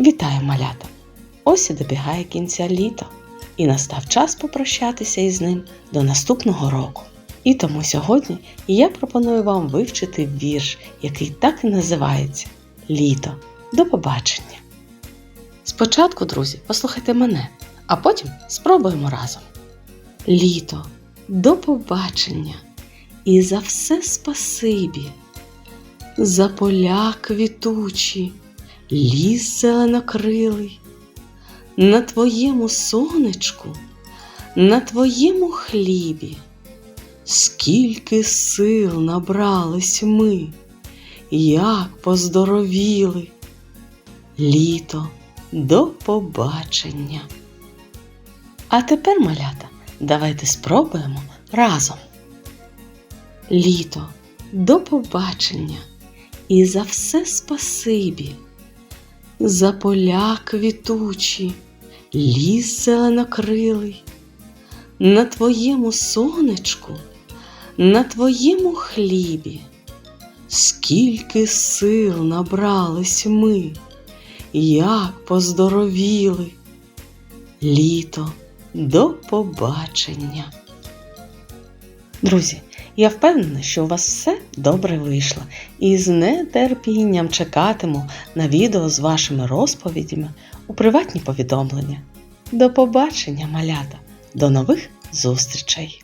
Вітаю малята! Ось і добігає кінця літо, і настав час попрощатися із ним до наступного року. І тому сьогодні я пропоную вам вивчити вірш, який так і називається Літо. До побачення! Спочатку, друзі, послухайте мене, а потім спробуємо разом. Літо, до побачення! І за все спасибі, за поля квітучі, ліс зеленокрилий, на твоєму сонечку, на твоєму хлібі, скільки сил набрались ми, як поздоровіли. Літо, до побачення. А тепер, малята, давайте спробуємо разом. Літо, до побачення і за все спасибі, за поля квітучі, ліс зеленокрилий, на твоєму сонечку, на твоєму хлібі, скільки сил набрались ми, як поздоровіли. Літо, до побачення. Друзі, я впевнена, що у вас все добре вийшло, і з нетерпінням чекатиму на відео з вашими розповідями у приватні повідомлення. До побачення, малята! До нових зустрічей!